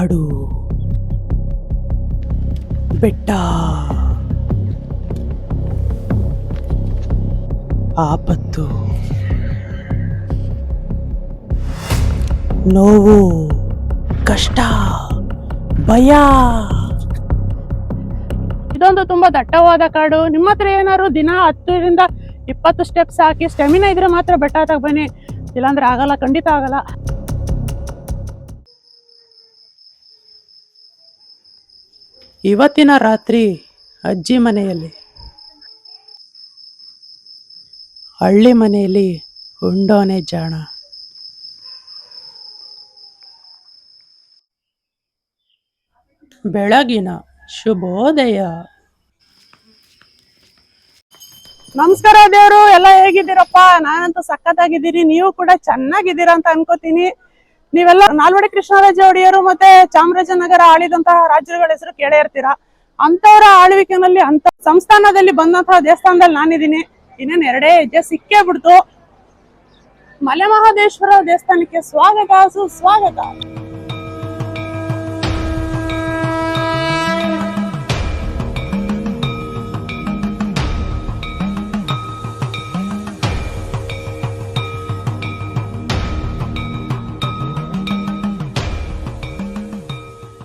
ಕಾಡು. ಬೆಟ್ಟ. ಆಪತ್ತು. ನೋವು. ಕಷ್ಟ. ಭಯ. ಇದೊಂದು ತುಂಬಾ ದಟ್ಟವಾದ ಕಾಡು. ನಿಮ್ಮ ಹತ್ರ ಏನಾದ್ರು ದಿನ ಹತ್ತರಿಂದ ಇಪ್ಪತ್ತು ಸ್ಟೆಪ್ಸ್ ಹಾಕಿ ಸ್ಟೆಮಿನಾ ಇದ್ರೆ ಮಾತ್ರ ಬೆಟ್ಟ ಹತ್ತಕ್ಕೆ ಬನ್ನಿ. ಇಲ್ಲಾಂದ್ರೆ ಆಗಲ್ಲ, ಖಂಡಿತ ಆಗಲ್ಲ. ಇವತ್ತಿನ ರಾತ್ರಿ ಅಜ್ಜಿ ಮನೆಯಲ್ಲಿ, ಹಳ್ಳಿ ಮನೆಯಲ್ಲಿ ಉಂಡೋನೆ ಜಾಣ. ಬೆಳಗಿನ ಶುಭೋದಯ. ನಮಸ್ಕಾರ ದೇವರು, ಎಲ್ಲ ಹೇಗಿದ್ದೀರಪ್ಪ? ನಾನಂತೂ ಸಖತ್ತಾಗಿದ್ದೀನಿ. ನೀವು ಕೂಡ ಚೆನ್ನಾಗಿದ್ದೀರಾ ಅಂತ ಅನ್ಕೋತೀನಿ. ನೀವೆಲ್ಲ ನಾಲ್ವಡಿ ಕೃಷ್ಣರಾಜ ಒಡೆಯರು ಮತ್ತೆ ಚಾಮರಾಜನಗರ ಆಳಿದಂತಹ ರಾಜ್ಯಗಳ ಹೆಸರು ಕೇಳೇ ಇರ್ತೀರಾ? ಅಂತವರ ಆಳ್ವಿಕೆನಲ್ಲಿ ಅಂತ ಸಂಸ್ಥಾನದಲ್ಲಿ ಬಂದಂತಹ ದೇವಸ್ಥಾನದಲ್ಲಿ ನಾನಿದ್ದೀನಿ. ಇನ್ನೇನು ಎರಡೇ ಹೆಜ್ಜೆ ಸಿಕ್ಕೇ ಬಿಡ್ತು. ಮಲೆ ಮಹಾದೇಶ್ವರ ದೇವಸ್ಥಾನಕ್ಕೆ ಸ್ವಾಗತ, ಸುಸ್ವಾಗತ.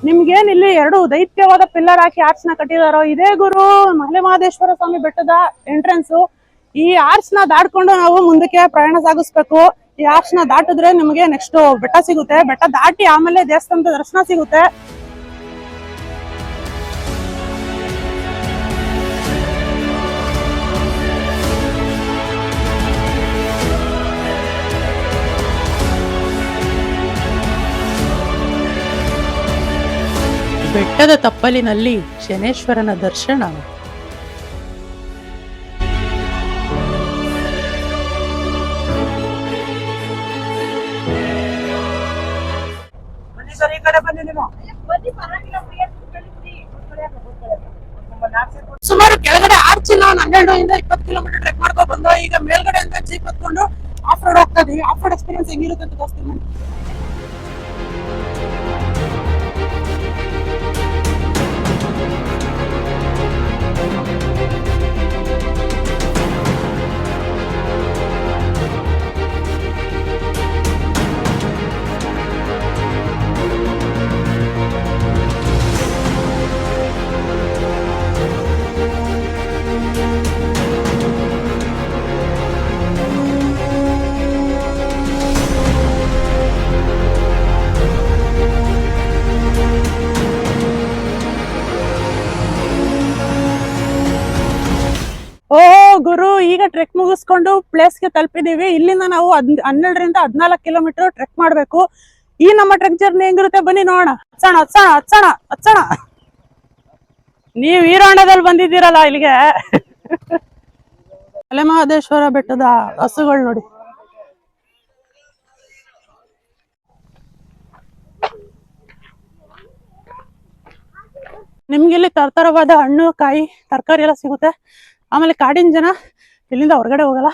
ನಿಮ್ಗೇನ್ ಇಲ್ಲಿ ಎರಡು ದೈತ್ಯವಾದ ಪಿಲ್ಲರ್ ಹಾಕಿ ಆರ್ಚ್ನ ಕಟ್ಟಿದಾರೋ? ಇದೇ ಗುರು, ಮಲೆ ಮಹದೇಶ್ವರ ಸ್ವಾಮಿ ಬೆಟ್ಟದ ಎಂಟ್ರೆನ್ಸ್ ಈ ಆರ್ಚ್ನ ದಾಟ್ಕೊಂಡು ನಾವು ಮುಂದಕ್ಕೆ ಪ್ರಯಾಣ ಸಾಗಿಸ್ಬೇಕು. ಈ ಆರ್ಚ್ನ ದಾಟಿದ್ರೆ ನಿಮಗೆ ನೆಕ್ಸ್ಟ್ ಬೆಟ್ಟ ಸಿಗುತ್ತೆ. ಬೆಟ್ಟ ದಾಟಿ ಆಮೇಲೆ ದೇವಸ್ಥಾನದ ದರ್ಶನ ಸಿಗುತ್ತೆ. ಬೆಟ್ಟದ ತಪ್ಪಲಿನಲ್ಲಿ ಶನೇಶ್ವರನ ದರ್ಶನ. ಸುಮಾರು ಕೆಳಗಡೆ ಆರ್ಚ್ ನಾನು ಹನ್ನೆರಡು ಇಂದ ಇಪ್ಪತ್ತು ಕಿಲೋಮೀಟರ್ ಟ್ರೆಕ್ ಮಾಡ್ಕೊಂಡು ಬಂದು ಈಗ ಮೇಲ್ಗಡೆ ಅಂತ ಜೀಪ್ ಹತ್ಕೊಂಡು ಆಫ್ ರೋಡ್ ಹೋಗ್ತಾ ಇದೀವಿ. ಆಫ್ ರೋಡ್ ಎಕ್ಸ್ಪೀರಿಯನ್ಸ್ ಹೆಂಗಿರುತ್ತೆ ಅಂತ ತೋರಿಸ್ತೀನಿ ಬನ್ನಿ. ಓ ಟ್ರೆಕ್ ಮುಗಿಸ್ಕೊಂಡು ಪ್ಲೇಸ್ಗೆ ತಲುಪಿದೀವಿ. ಇಲ್ಲಿಂದ ನಾವು ಹದ್- ಹನ್ನೆರಡರಿಂದ ಹದಿನಾಲ್ಕು ಕಿಲೋಮೀಟರ್ ಟ್ರೆಕ್ ಮಾಡ್ಬೇಕು. ಈ ನಮ್ಮ ಟ್ರೆಕ್ ಜರ್ನಿ ಹೆಂಗಿರುತ್ತೆ ಬನ್ನಿ ನೋಡೋಣ. ಹಚ್ಚಣ ಹಚ್ಚಣ ಹಚ್ಚಣ ಹಚ್ಚಣ ನೀವು ಹೀರೋಣದಲ್ಲಿ ಬಂದಿದ್ದೀರಲ್ಲ ಇಲ್ಲಿಗೆ. ಮಹದೇಶ್ವರ ಬೆಟ್ಟದ ಹಸುಗಳು ನೋಡಿ. ನಿಮ್ಗೆ ಇಲ್ಲಿ ತರತರವಾದ ಹಣ್ಣು, ಕಾಯಿ, ತರಕಾರಿ ಎಲ್ಲ ಸಿಗುತ್ತೆ. ಆಮೇಲೆ ಕಾಡಿನ ಜನ ಇಲ್ಲಿಂದ ಹೊರಗಡೆ ಹೋಗಲ್ಲ.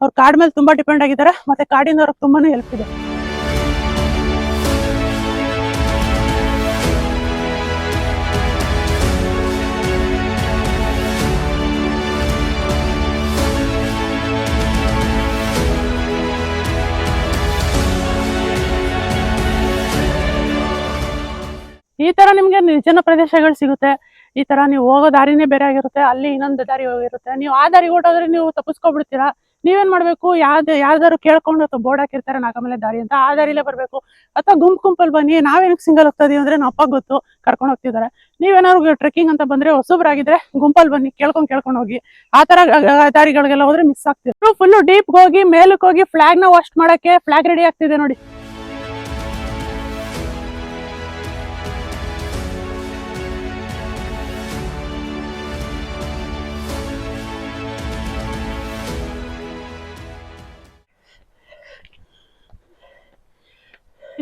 ಅವ್ರು ಕಾಡ್ ಮೇಲೆ ತುಂಬಾ ಡಿಪೆಂಡ್ ಆಗಿದ್ದಾರೆ. ಮತ್ತೆ ಕಾಡಿಂದ ಅವ್ರಿಗೆ ತುಂಬಾನೇ ಹೆಲ್ಪ್ ಇದೆ. ಈ ತರ ನಿಮ್ಗೆ ನಿರ್ಜನ ಪ್ರದೇಶಗಳು ಸಿಗುತ್ತೆ. ಈ ತರ ನೀವು ಹೋಗೋ ದಾರಿನೇ ಬೇರೆ ಆಗಿರುತ್ತೆ, ಅಲ್ಲಿ ಇನ್ನೊಂದು ದಾರಿ ಹೋಗಿರುತ್ತೆ. ನೀವು ಆ ದಾರಿ ಹೊಟ್ಟೋದ್ರೆ ನೀವು ತಪ್ಪಿಸ್ಕೊಬಿಡ್ತೀರಾ? ನೀವೇನ್ ಮಾಡ್ಬೇಕು? ಯಾವ್ದು, ಯಾವ್ದಾದ್ರು ಕೇಳ್ಕೊಂಡು ಅಥವಾ ಬೋರ್ಡ್ ಹಾಕಿರ್ತಾರೆ ನಾಗಮಲೆ ದಾರಿ ಅಂತ, ಆ ದಾರಿಲೇ ಬರ್ಬೇಕು. ಅಥವಾ ಗುಂಪು ಗುಂಪಲ್ಲಿ ಬನ್ನಿ, ನಾವೇನಕ್ಕೆ ಸಿಂಗಲ್ ಹೋಗ್ತಾ ಅಂದ್ರೆ ನಮ್ಮ ಅಪ್ಪ ಗೊತ್ತು, ಕರ್ಕೊಂಡು ಹೋಗ್ತಿದ್ದಾರೆ. ನೀವೇನಾದ್ರು ಟ್ರೆಕ್ಕಿಂಗ್ ಅಂತ ಬಂದ್ರೆ ಹೊಸಬ್ರಾಗಿದ್ರೆ ಗುಂಪಲ್ಲಿ ಬನ್ನಿ, ಕೇಳ್ಕೊಂಡ್, ಕೇಳ್ಕೊಂಡು ಹೋಗಿ. ಆ ತರ ದಾರಿಗಳಿಗೆಲ್ಲ ಹೋದ್ರೆ ಮಿಸ್ ಆಗ್ತಿದ್ರು ಫುಲ್ ಡೀಪ್ ಹೋಗಿ ಮೇಲಕ್ಕೆ ಹೋಗಿ ಫ್ಲಾಗ್ನ ವಾಶ್ ಮಾಡಕ್ಕೆ ಫ್ಲಾಗ್ ರೆಡಿ ಆಗ್ತಿದೆ ನೋಡಿ.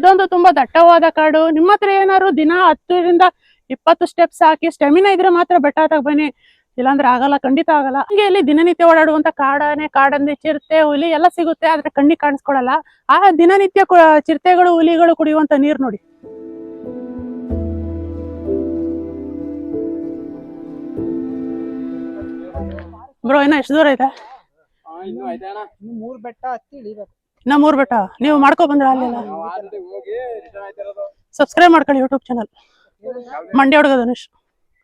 ಇದೊಂದು ತುಂಬಾ ದಟ್ಟವಾದ ಕಾಡು. ನಿಮ್ಮ ಹತ್ರ ಏನಾದ್ರು ದಿನ ಹತ್ತರಿಂದ ಇಪ್ಪತ್ತು ಸ್ಟೆಪ್ಸ್ ಹಾಕಿ ಸ್ಟೆಮಿನಾ ಇದ್ರೆ ಮಾತ್ರ ಬೆಟ್ಟ ಬನ್ನಿ. ಇಲ್ಲಾಂದ್ರೆ ಆಗಲ್ಲ ಖಂಡಿತ ಆಗಲ್ಲ. ಹಂಗೆ ಇಲ್ಲಿ ದಿನನಿತ್ಯ ಓಡಾಡುವಂತ ಕಾಡಾನೆ ಕಾಡಂದಿ ಚಿರತೆ ಹುಲಿ ಎಲ್ಲ ಸಿಗುತ್ತೆ. ಆದ್ರೆ ಕಣ್ಣಿ ಕಾಣಿಸ್ಕೊಳಲ್ಲ. ಆ ದಿನನಿತ್ಯ ಚಿರತೆಗಳು ಹುಲಿಗಳು ಕುಡಿಯುವಂತ ನೀರು ನೋಡಿ. ಬ್ರೋ ಇನ್ನ ಎಷ್ಟು ದೂರ ಐತೆ ಮೂರ್ ಬೆಟ್ಟ ಹತ್ತಿ ಇಳಿಬೇಕು. ಇನ್ನ ಮೂರ್ ಬೆಟ್ಟ. ನೀವು ಮಾಡ್ಕೊ ಬಂದ್ರ ಅಲ್ಲೆಲ್ಲ ಸಬ್ಸ್ಕ್ರೈಬ್ ಮಾಡ್ಕೊಳ್ಳಿ ಯೂಟ್ಯೂಬ್ ಚಾನಲ್ ಮಂಡ್ಯ ಹುಡುಗ ಧನುಷ್.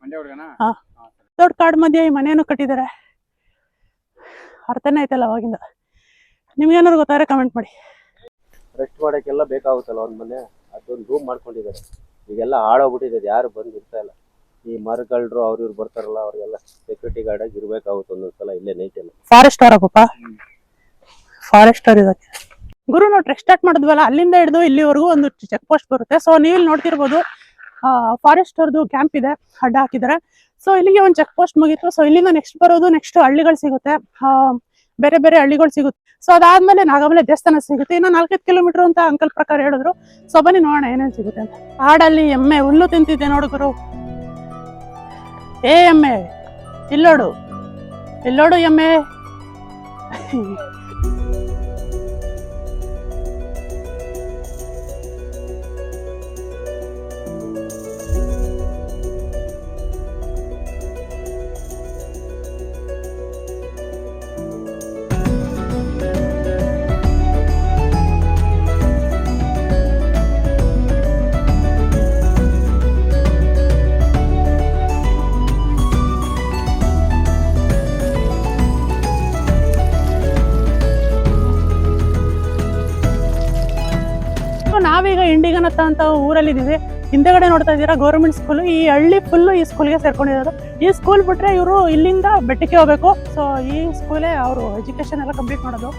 ಮಂಡ್ಯ ಹುಡುಗನ? ಹಾ. ದೊಡ್ಡ ಕಾಡ್ ಮಧ್ಯೆ ಈ ಮನೆಯನ್ನು ಕಟ್ಟಿದ್ದಾರೆ ಅರ್ಥನೇ ಐತಲ್ಲ ಅವಾಗಿಂದ. ನಿಮ್ಗೇನಾದ್ರು ಗೊತ್ತಾದ್ರೆ ಕಮೆಂಟ್ ಮಾಡಿ. ರೆಸ್ಟ್ ಮಾಡೋಕ್ಕೆಲ್ಲ ಬೇಕಾಗುತ್ತಲ್ಲ ಅವ್ರ ಮನೆ? ಅದೊಂದು ರೂಮ್ ಮಾಡ್ಕೊಂಡಿದ್ದಾರೆ. ಈಗೆಲ್ಲ ಅದು ಯಾರು ಬಂದು ಇರ್ತಾ ಇಲ್ಲ. ಈ ಮರಗಳ್ರು ಅವ್ರ ಇವ್ರು ಬರ್ತಾರಲ್ಲ ಅವ್ರಿಗೆಲ್ಲ ಸೆಕ್ಯೂರಿಟಿ ಗಾರ್ಡ್ ಆಗಿ ಇರ್ಬೇಕಾಗುತ್ತೆ ಒಂದೊಂದ್ಸಲ ಇಲ್ಲೇ ನೈಟ್ ಎಲ್ಲ ಫಾರೆಸ್ಟ್ ಅವರ ಪಾಪ ಫಾರೆಸ್ಟ್ ಅವ್ರ ಇದಕ್ಕೆ ಗುರು ನಾವು ಟ್ರೆಕ್ ಸ್ಟಾರ್ಟ್ ಮಾಡಿದ್ವಲ್ಲ, ಅಲ್ಲಿಂದ ಹಿಡಿದು ಇಲ್ಲಿವರೆಗೂ ಒಂದು ಚೆಕ್ ಪೋಸ್ಟ್ ಬರುತ್ತೆ. ಸೊ ನೀವು ಇಲ್ಲಿ ನೋಡ್ತಿರ್ಬೋದು ಫಾರೆಸ್ಟ್ ಕ್ಯಾಂಪ್ ಇದೆ ಅಡ್ಡ ಹಾಕಿದ್ದಾರೆ ಸೊ ಇಲ್ಲಿಗೆ ಒಂದು ಚೆಕ್ ಪೋಸ್ಟ್ ಮುಗೀತು. ಸೊ ಇಲ್ಲಿಂದ ನೆಕ್ಸ್ಟ್ ಬರೋದು ನೆಕ್ಸ್ಟ್ ಹಳ್ಳಿಗಳು ಸಿಗುತ್ತೆ. ಬೇರೆ ಬೇರೆ ಹಳ್ಳಿಗಳು ಸಿಗುತ್ತೆ. ಸೊ ಅದಾದ್ಮೇಲೆ ನಾಗಮಲೆ ದೇವಸ್ಥಾನ ಸಿಗುತ್ತೆ. ಇನ್ನು ನಾಲ್ಕೈದು ಕಿಲೋಮೀಟರ್ ಅಂತ ಅಂಕಲ್ ಪ್ರಕಾರ ಹೇಳಿದ್ರು. ಸೊ ಬನ್ನಿ ನೋಡೋಣ ಏನೇನು ಸಿಗುತ್ತೆ ಅಂತ. ಹಾಡಲ್ಲಿ ಎಮ್ಮೆ, ಹುಲ್ಲು ತಿಂತಿದ್ದೆ ನೋಡು ಗುರು. ಏ ಎಮ್ಮೆ, ಇಲ್ಲೋಡು. ಇಲ್ಲೋಡು ಎಮ್ಮೆ. ನಾವೀಗ ಅಂತ ಊರಲ್ಲಿ ಇದ್ದೀವಿ ಹಿಂದೆಗಡೆ ನೋಡ್ತಾ ಇದ್ದೀರಾ ಗೌರ್ಮೆಂಟ್ ಸ್ಕೂಲ್ ಈ ಹಳ್ಳಿ ಫುಲ್ಲು ಈ ಸ್ಕೂಲ್ಗೆ ಸೇರ್ಕೊಂಡಿರೋದು. ಈ ಸ್ಕೂಲ್ ಬಿಟ್ರೆ ಇವರು ಇಲ್ಲಿಂದ ಬೆಟ್ಟಕ್ಕೆ ಹೋಗ್ಬೇಕು. ಸೊ ಈ ಸ್ಕೂಲೇ ಅವರು ಎಜುಕೇಶನ್ ಎಲ್ಲ ಕಂಪ್ಲೀಟ್ ಮಾಡೋದು.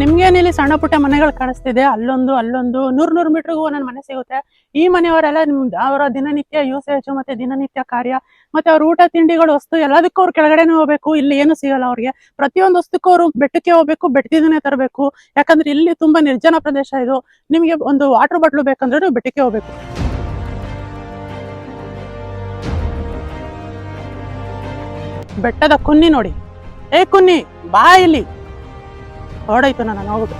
ನಿಮ್ಗೇನು ಇಲ್ಲಿ ಸಣ್ಣ ಪುಟ್ಟ ಮನೆಗಳು ಕಾಣಿಸ್ತಿದೆ? ಅಲ್ಲೊಂದು ಅಲ್ಲೊಂದು. ನೂರ್ ನೂರು ಮೀಟರ್ಗೂ ಒಂದೊಂದು ಮನೆ ಸಿಗುತ್ತೆ. ಈ ಮನೆಯವರೆಲ್ಲ ನಿಮ್ ಅವರ ದಿನನಿತ್ಯ ಯೂಸೇಜ್ ಮತ್ತೆ ದಿನನಿತ್ಯ ಕಾರ್ಯ ಮತ್ತೆ ಅವ್ರ ಊಟ, ತಿಂಡಿಗಳು, ವಸ್ತು ಎಲ್ಲದಕ್ಕೂ ಅವ್ರು ಕೆಳಗಡೆನೇ ಹೋಗ್ಬೇಕು. ಇಲ್ಲಿ ಏನು ಸಿಗಲ್ಲ ಅವ್ರಿಗೆ. ಪ್ರತಿಯೊಂದು ವಸ್ತುಕ್ಕೂ ಅವರು ಬೆಟ್ಟಕ್ಕೆ ಹೋಗ್ಬೇಕು, ಬೆಟ್ಟದಿಂದನೇ ತರಬೇಕು. ಯಾಕಂದ್ರೆ ಇಲ್ಲಿ ತುಂಬಾ ನಿರ್ಜನ ಪ್ರದೇಶ ಇದು. ನಿಮಗೆ ಒಂದು ವಾಟರ್ ಬಾಟ್ಲು ಬೇಕಂದ್ರೆ ನೀವು ಬೆಟ್ಟಕ್ಕೆ ಹೋಗ್ಬೇಕು. ಬೆಟ್ಟದ ಕುನ್ನಿ ನೋಡಿ. ಏ ಕುನ್ನಿ, ಬಾ ಇಲ್ಲಿ. ಹೊರಡಾಯ್ತು ನಾನು ಹೋಗುದು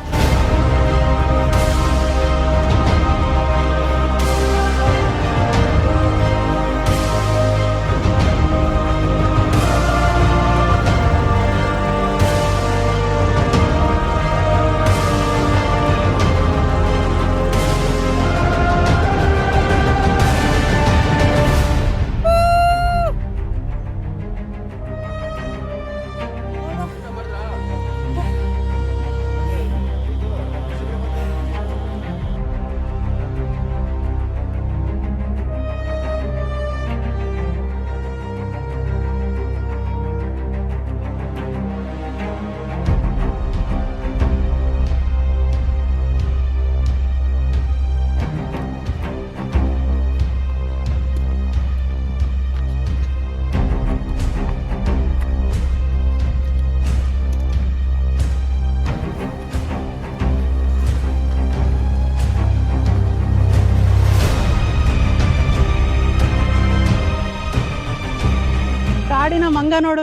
ನೋಡು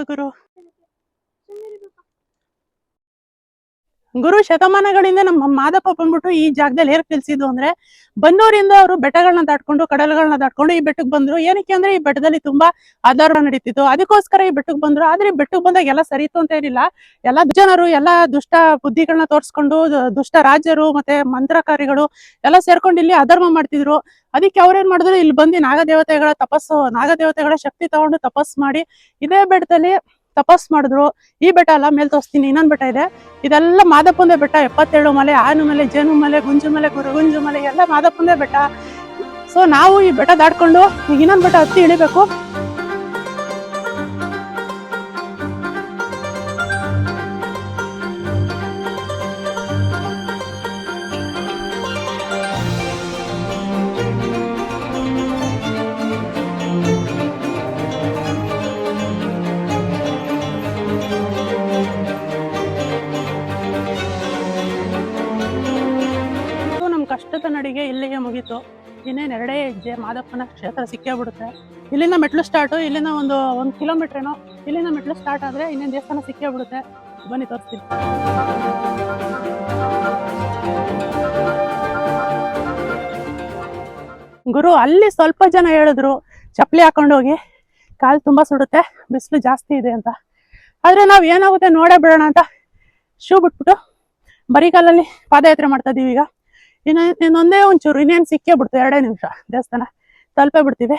ಗುರು ಶತಮಾನಗಳಿಂದ ನಮ್ಮ ಮಾದಪ್ಪ ಬಂದ್ಬಿಟ್ಟು ಈ ಜಾಗದಲ್ಲಿ ಹೇರ್ ನಿಲ್ಸಿದ್ದು ಅಂದ್ರೆ ಬಂದೂರಿಂದ ಅವರು ಬೆಟ್ಟಗಳನ್ನ ದಾಟ್ಕೊಂಡು ಕಡಲಗಳನ್ನ ದಾಟ್ಕೊಂಡು ಈ ಬೆಟ್ಟಕ್ಕೆ ಬಂದ್ರು. ಏನಕ್ಕೆ ಅಂದ್ರೆ ಈ ಬೆಟ್ಟದಲ್ಲಿ ತುಂಬಾ ಆಧಾರ ನಡೀತಿತ್ತು. ಅದಕ್ಕೋಸ್ಕರ ಈ ಬೆಟ್ಟಕ್ಕೆ ಬಂದ್ರು. ಆದ್ರೆ ಬೆಟ್ಟಕ್ಕೆ ಬಂದಾಗ ಎಲ್ಲ ಸರಿತು ಅಂತ ಏನಿಲ್ಲ. ಎಲ್ಲಾ ಜನರು, ಎಲ್ಲಾ ದುಷ್ಟ ಬುದ್ಧಿಗಳನ್ನ ತೋರ್ಸ್ಕೊಂಡು, ದುಷ್ಟ ರಾಜರು ಮತ್ತೆ ಮಂತ್ರಕಾರಿಗಳು ಎಲ್ಲ ಸೇರ್ಕೊಂಡು ಇಲ್ಲಿ ಅಧರ್ಮ ಮಾಡ್ತಿದ್ರು. ಅದಕ್ಕೆ ಅವ್ರೇನ್ ಮಾಡಿದ್ರು? ಇಲ್ಲಿ ಬಂದು ನಾಗದೇವತೆಗಳ ತಪಸ್ಸು, ನಾಗದೇವತೆಗಳ ಶಕ್ತಿ ತಗೊಂಡು ತಪಸ್ಸು ಮಾಡಿ ಇದೇ ಬೆಟ್ಟದಲ್ಲಿ ತಪಸ್ ಮಾಡಿದ್ರು, ಈ ಬೆಟ್ಟ ಅಲ್ಲ, ಮೇಲ್ ತೋರಿಸ್ತೀನಿ, ಇನ್ನೊಂದ್ ಬೆಟ್ಟ ಇದೆ. ಇದೆಲ್ಲ ಮಾದಪ್ಪಂದೆ ಬೆಟ್ಟ ಎಪ್ಪತ್ತೇಳು ಮಲೆ ಆನು ಮಲೆ, ಜೇನು ಮಲೆ, ಗುಂಜು ಮಲೆ, ಗುರುಗುಂಜು ಮಲೆ, ಎಲ್ಲ ಮಾದಪ್ಪಂದೆ ಬೆಟ್ಟ. ಸೊ ನಾವು ಈ ಬೆಟ್ಟ ದಾಟ್ಕೊಂಡು, ಇನ್ನೊಂದು ಬೆಟ್ಟ ಹತ್ತಿ ಇಳಿಬೇಕು. ಇನ್ನೇನು ಎರಡೇ ಹೆಜ್ಜೆ ಮಾದಪ್ಪನ ಕ್ಷೇತ್ರ ಸಿಕ್ಕೇ ಬಿಡುತ್ತೆ ಇಲ್ಲಿಂದ ಮೆಟ್ಲು ಸ್ಟಾರ್ಟು ಇಲ್ಲಿಂದ ಒಂದು ಒಂದು ಕಿಲೋಮೀಟರ್ ಏನೋ, ಇಲ್ಲಿಂದ ಮೆಟ್ಲು ಸ್ಟಾರ್ಟ್ ಆದ್ರೆ ಇನ್ನೇನು ದೇವಸ್ಥಾನ ಸಿಕ್ಕೇ ಬಿಡುತ್ತೆ ಬನ್ನಿ, ತೋರಿಸ್ತೀನಿ. ಗುರು, ಅಲ್ಲಿ ಸ್ವಲ್ಪ ಜನ ಹೇಳಿದ್ರು, ಚಪ್ಪಲಿ ಹಾಕೊಂಡು ಹೋಗಿ, ಕಾಲು ತುಂಬ ಸುಡುತ್ತೆ, ಬಿಸಿಲು ಜಾಸ್ತಿ ಇದೆ ಅಂತ. ಆದರೆ ನಾವು ಏನಾಗುತ್ತೆ ನೋಡೇ ಬಿಡೋಣ ಅಂತ, ಶೂ ಬಿಟ್ಬಿಟ್ಟು, ಬರಿಗಾಲಲ್ಲಿ ಪಾದಯಾತ್ರೆ ಮಾಡ್ತಾ ಇದೀವಿ ಈಗ. ಇನ್ನು, ಇನ್ನೊಂದೇ ಒಂಚೂರು ಇನ್ನೇನು ಸಿಕ್ಕೇ ಬಿಡ್ತು ಎರಡೇ ನಿಮಿಷ. ದೇವಸ್ಥಾನ ತಲುಪೇ ಬಿಡ್ತೀವಿ.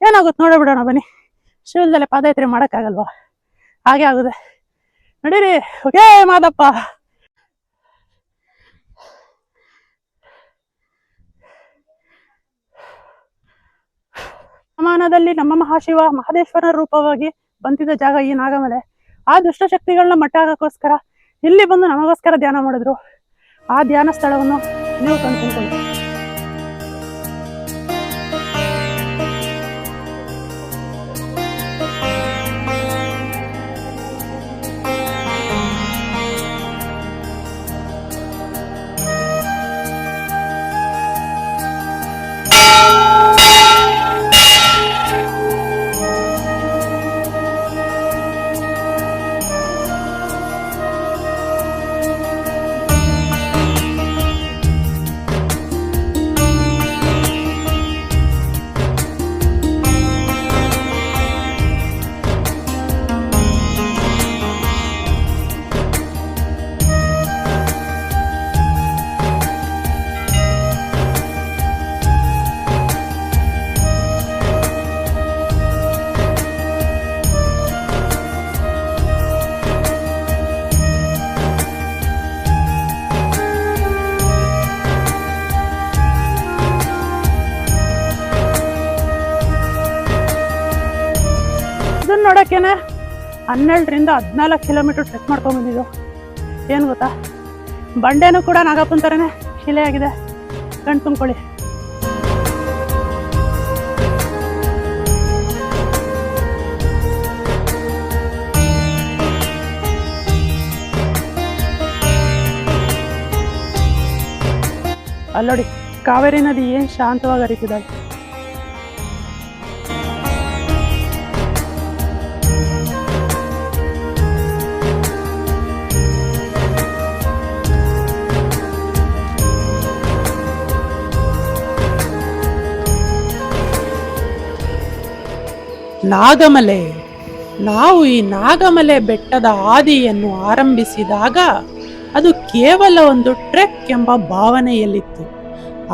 ಏನಾಗುತ್ತೆ ನೋಡೋಬಿಡೋಣ ಬನ್ನಿ. ಶಿವಲ್ದಲ್ಲೇ ಪಾದಯಾತ್ರೆ ಮಾಡೋಕ್ಕಾಗಲ್ವಾ? ಹಾಗೆ ಆಗುತ್ತೆ. ನಡೀರಿ. ಓಕೆ ಮಾದಪ್ಪ. ಸಮಾನದಲ್ಲಿ ನಮ್ಮ ಮಹಾಶಿವ ಮಹದೇಶ್ವರ ರೂಪವಾಗಿ ಬಂದಿದ್ದ ಜಾಗ ಈ ನಾಗಮಲೆ. ಆ ದುಷ್ಟಶಕ್ತಿಗಳನ್ನ ಮಟ್ಟ ಹಾಕೋಸ್ಕರ ಇಲ್ಲಿ ಬಂದು ನಮಗೋಸ್ಕರ ಧ್ಯಾನ ಮಾಡಿದ್ರು. ಆ ಧ್ಯಾನ ಸ್ಥಳವನ್ನು ನೀವು ಕಂಡುಕೊಂಡು ಇದನ್ನ ಹನ್ನೆರಡರಿಂದ ಹದಿನಾಲ್ಕು ಕಿಲೋಮೀಟರ್ ಟ್ರೆಕ್ ಮಾಡ್ಕೊಂಬಂದಿದ್ದು ಏನು ಗೊತ್ತಾ? ಬಂಡೆನೂ ಕೂಡ ನಾಗಪ್ಪನ ಥರನೇ ಶಿಲೆಯಾಗಿದೆ ಕಣ್ ತುಂಬ್ಕೊಳ್ಳಿ. ಅಲ್ಲೋಡಿ, ಕಾವೇರಿ ನದಿ ಏನು ಶಾಂತವಾಗಿ ಹರಿತಿದ್ದಾಳೆ ನಾಗಮಲೆ. ನಾವು ಈ ನಾಗಮಲೆ ಬೆಟ್ಟದ ಆದಿಯನ್ನು ಆರಂಭಿಸಿದಾಗ ಅದು ಕೇವಲ ಒಂದು ಟ್ರೆಕ್ ಎಂಬ ಭಾವನೆಯಲ್ಲಿತ್ತು.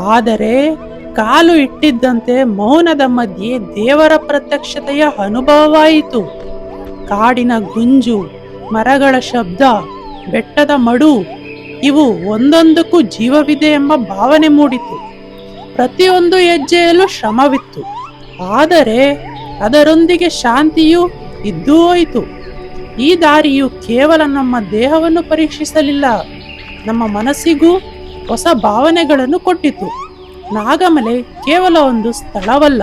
ಆದರೆ ಕಾಲು ಇಟ್ಟಿದ್ದಂತೆ ಮೌನದ ಮಧ್ಯೆ ದೇವರ ಪ್ರತ್ಯಕ್ಷತೆಯ ಅನುಭವವಾಯಿತು. ಕಾಡಿನ ಗುಂಜು, ಮರಗಳ ಶಬ್ದ, ಬೆಟ್ಟದ ಮಡು, ಇವು ಒಂದೊಂದಕ್ಕೂ ಜೀವವಿದೆ ಎಂಬ ಭಾವನೆ ಮೂಡಿತು. ಪ್ರತಿಯೊಂದು ಹೆಜ್ಜೆಯಲ್ಲೂ ಶ್ರಮವಿತ್ತು. ಆದರೆ ಅದರೊಂದಿಗೆ ಶಾಂತಿಯೂ ಇದ್ದೂ ಹೋಯಿತು. ಈ ದಾರಿಯು ಕೇವಲ ನಮ್ಮ ದೇಹವನ್ನು ಪರೀಕ್ಷಿಸಲಿಲ್ಲ, ನಮ್ಮ ಮನಸ್ಸಿಗೂ ಹೊಸ ಭಾವನೆಗಳನ್ನು ಕೊಟ್ಟಿತು. ನಾಗಮಲೆ ಕೇವಲ ಒಂದು ಸ್ಥಳವಲ್ಲ,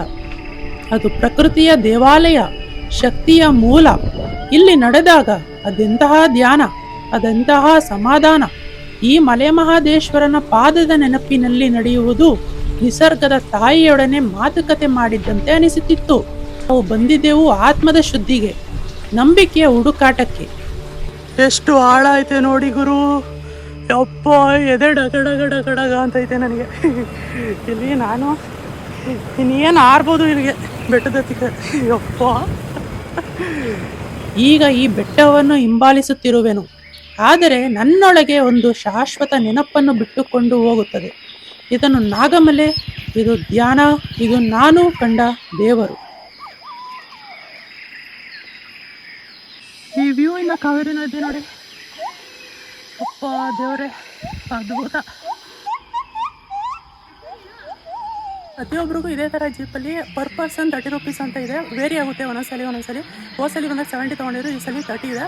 ಅದು ಪ್ರಕೃತಿಯ ದೇವಾಲಯ, ಶಕ್ತಿಯ ಮೂಲ. ಇಲ್ಲಿ ನಡೆದಾಗ ಅದೆಂತಹ ಧ್ಯಾನ, ಅದೆಂತಹ ಸಮಾಧಾನ. ಈ ಮಲೆ ಮಹಾದೇಶ್ವರನ ಪಾದದ ನೆನಪಿನಲ್ಲಿ ನಡೆಯುವುದು ನಿಸರ್ಗದ ತಾಯಿಯೊಡನೆ ಮಾತುಕತೆ ಮಾಡಿದ್ದಂತೆ ಅನಿಸುತ್ತಿತ್ತು. ನಾವು ಬಂದಿದ್ದೆವು ಆತ್ಮದ ಶುದ್ಧಿಗೆ ನಂಬಿಕೆಯ ಹುಡುಕಾಟಕ್ಕೆ. ಎಷ್ಟು ಹಾಳಾಯ್ತೆ ನೋಡಿ ಗುರು. ಯಪ್ಪ ಎದೆ ಡಗಡ ಗಡ ಡಗ ಡಗ ಅಂತೈತೆ ನನಗೆ. ಇಲ್ಲಿ ನಾನು ಇನ್ನೇನು ಆರ್ಬೋದು ಇಲ್ಲಿಗೆ ಬೆಟ್ಟದ ಯಪ್ಪ. ಈಗ ಈ ಬೆಟ್ಟವನ್ನು ಹಿಂಬಾಲಿಸುತ್ತಿರುವೆನು. ಆದರೆ ನನ್ನೊಳಗೆ ಒಂದು ಶಾಶ್ವತ ನೆನಪನ್ನು ಬಿಟ್ಟುಕೊಂಡು ಹೋಗುತ್ತದೆ. ಇದನ್ನು ನಾಗಮಲೆ ಇದು ಧ್ಯಾನ ಇದು ನಾನು ಕಂಡ ದೇವರು ಈ ವ್ಯೂ ಇಂದ ಕಾವೇರಿ ನದಿ ನೋಡಿ. ಅಪ್ಪ ದೇವರೇ, ಅದ್ಭುತ. ಪ್ರತಿಯೊಬ್ಬರಿಗೂ ಇದೇ ಥರ ಜೀಪಲ್ಲಿ ಪರ್ ಪರ್ಸನ್ ತರ್ಟಿ ರುಪೀಸ್ ಅಂತ ಇದೆ. ವೇರಿ ಆಗುತ್ತೆ ಒಂದೊಂದ್ಸಲಿ ಒಂದೊಂದ್ಸಲಿ. ಹೋದ್ಸಲಿ ಬಂದಾಗ ಸೆವೆಂಟಿ ತೊಗೊಂಡಿದ್ರು, ಈ ಸಲ ತರ್ಟಿ ಇದೆ.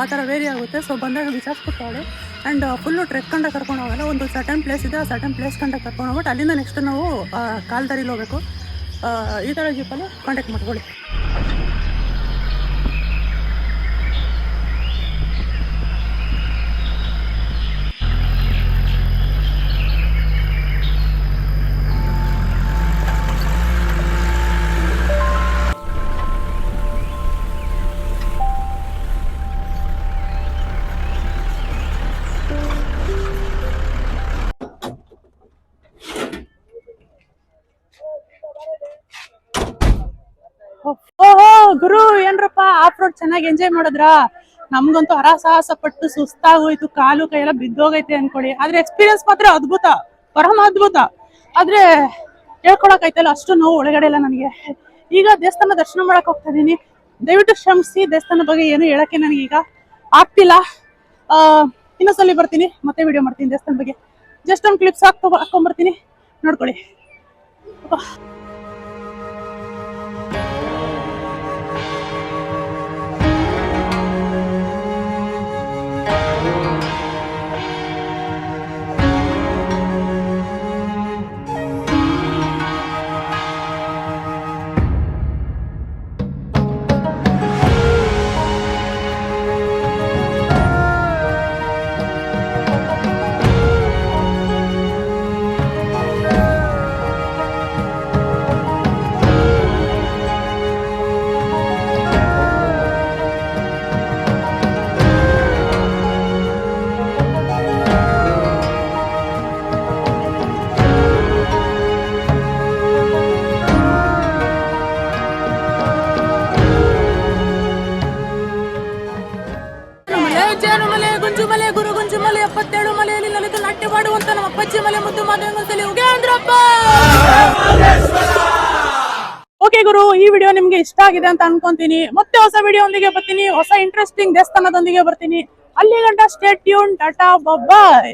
ಆ ಥರ ವೇರಿ ಆಗುತ್ತೆ. ಸೊ ಬಂದಾಗ ವಿಚಾರಿಸ್ಬಿಟ್ಟು ಆ್ಯಂಡ್ ಫುಲ್ಲು ಟ್ರೆಕ್ ಕಂಡ ಕರ್ಕೊಂಡು ಹೋಗಲ್ಲ. ಒಂದು ಸರ್ಟನ್ ಪ್ಲೇಸ್ ಇದೆ, ಆ ಸರ್ಟನ್ ಪ್ಲೇಸ್ ಕಂಡ ಕರ್ಕೊಂಡು ಹೋಗ್ಬಿಟ್ಟು ಅಲ್ಲಿಂದ ನೆಕ್ಸ್ಟ್ ನಾವು ಕಾಲ್ ದಾರಿಲಿ ಹೋಗಬೇಕು. ಈ ಥರ ಜೀಪಲ್ಲಿ ಕಾಂಟ್ಯಾಕ್ಟ್ ಮಾಡ್ಕೊಳ್ಳಿ. ಚೆನ್ನಾಗಿ ಎಂಜಾಯ್ ಮಾಡಿದ್ರಾ? ನಮ್ಗಂತೂ ಹರಸಾಹಸ ಪಟ್ಟು ಸುಸ್ತಾಗೋಯ್ತು, ಕಾಲು ಕೈ ಎಲ್ಲ ಬಿದ್ದೋಗೈತೆ ಅನ್ಕೊಳ್ಳಿ. ಆದ್ರೆ ಎಕ್ಸ್ಪೀರಿಯನ್ಸ್ ಮಾತ್ರ ಅದ್ಭುತ. ಪರಮ ಅದ್ಭುತ. ಆದ್ರೆ ಹೇಳ್ಕೊಳಕ್ ಆಯ್ತಲ್ಲ ಅಷ್ಟು ನೋವು ಒಳಗಡೆ ಇಲ್ಲ ನನಗೆ. ಈಗ ದೇವಸ್ಥಾನ ದರ್ಶನ ಮಾಡಕ್ ಹೋಗ್ತಾ ಇದೀನಿ. ದಯವಿಟ್ಟು ಶ್ರಮಿಸಿ ದೇವಸ್ಥಾನ ಬಗ್ಗೆ ಏನು ಹೇಳಕ್ಕೆ ನನಗೆ ಈಗ ಆಗ್ತಿಲ್ಲ. ಆ, ಇನ್ನೊಂದ್ಸಲಿ ಬರ್ತೀನಿ, ಮತ್ತೆ ವಿಡಿಯೋ ಮಾಡ್ತೀನಿ ದೇವಸ್ಥಾನ ಬಗ್ಗೆ. ಜಸ್ಟ್ ಒಂದು ಕ್ಲಿಪ್ಸ್ ಹಾಕೊ ಹಾಕೊಂಡ್ಬರ್ತೀನಿ ನೋಡ್ಕೊಳ್ಳಿ. ಅಪ್ಪಚ್ಚಿ ಮುದ್ದು ಓಕೆ ಗುರು, ಈ ವಿಡಿಯೋ ನಿಮ್ಗೆ ಇಷ್ಟ ಆಗಿದೆ ಅಂತ ಅನ್ಕೊಂತೀನಿ. ಮತ್ತೆ ಹೊಸ ವಿಡಿಯೋ ಒಂದಿಗೆ ಬರ್ತೀನಿ. ಹೊಸ ಇಂಟ್ರೆಸ್ಟಿಂಗ್ ದೇವಸ್ಥಾನದೊಂದಿಗೆ ಬರ್ತೀನಿ. ಅಲ್ಲಿ ಗಂಟ ಸ್ಟೇಟ್ ಟ್ಯೂನ್ ಟಾಟಾ ಬಾಯ್